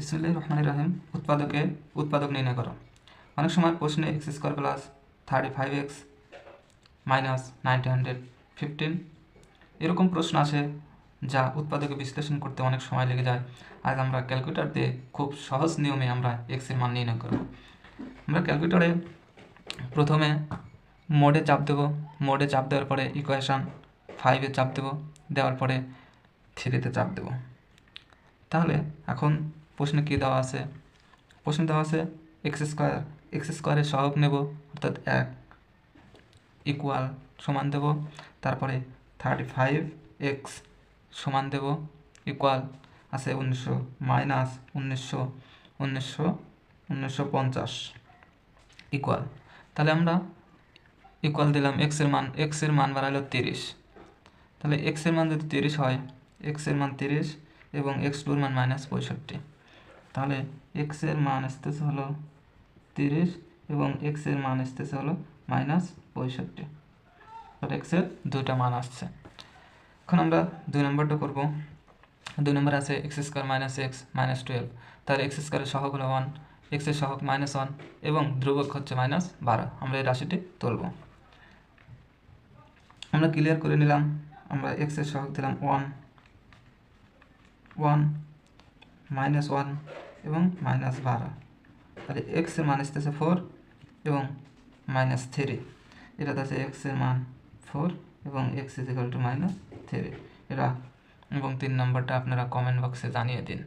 বিসমুল্লাহ উৎপাদকে উৎপাদক নির্ণয় করো। অনেক সময় প্রশ্নে x square plus thirty five x minus ninety hundred fifteen এরকম প্রশ্ন আসে যা উৎপাদকে বিশ্লেষণ করতে অনেক সময় লেগে যায়। আজ আমরা ক্যালকুলেটর দিয়ে খুব সহজ নিয়মে আমরা এক্সের মান নির্ণয় করব। আমরা ক্যালকুলেটরে প্রথমে মোডে চাপ দেবো। মোডে চাপ দেওয়ার পরে ইকুয়েশান ফাইভে চাপ দেবো। দেওয়ার পরে থ্রিতে চাপ দেবো। তাহলে এখন প্রশ্নে কী দেওয়া আছে? প্রশ্নে দেওয়া আছে এক্স স্কোয়ার এক্স স্কোয়ারের সহগ নেব, অর্থাৎ এক ইকুয়াল সমান দেব, তারপরে থার্টি ফাইভ এক্স সমান দেব ইকুয়াল আছে উনিশশো মাইনাস উনিশশো উনিশশো উনিশশো পঞ্চাশ ইকুয়াল তাহলে আমরা ইকুয়াল দিলাম এক্সের মান এক্সের মান বাড়ালো তিরিশ। তাহলে এক্সের মান যদি তিরিশ হয় এক্সের মান তিরিশ এবং এক্স টুর মান মাইনাস পঁয়ষট্টি। তাহলে এক্সের মান আসতেছে হলো তিরিশ এবং এক্সের মান আসতেছে হলো মাইনাস পঁয়ষট্টি। আর এক্সের দুইটা মান আসছে। এখন আমরা দুই নম্বরটা করব। দুই নম্বর আছে x square minus x minus twelve তাহলে এক্স স্কোয়ারের সহগ হলো ওয়ান এক্সের সহগ মাইনাস ওয়ান এবং ধ্রুবক হচ্ছে মাইনাস বারো। আমরা এই রাশিটি তুলব। আমরা ক্লিয়ার করে নিলাম। আমরা এক্সের সহগ দিলাম ওয়ান ওয়ান মাইনাস ওয়ান এবং মাইনাস বারো তাহলে এক্সের মান আসতেছে ফোর এবং মাইনাস থ্রি এটা আছে এক্সের মান ফোর এবং x is equal to minus three এটা এবং তিন নম্বরটা আপনারা কমেন্ট বক্সে জানিয়ে দিন।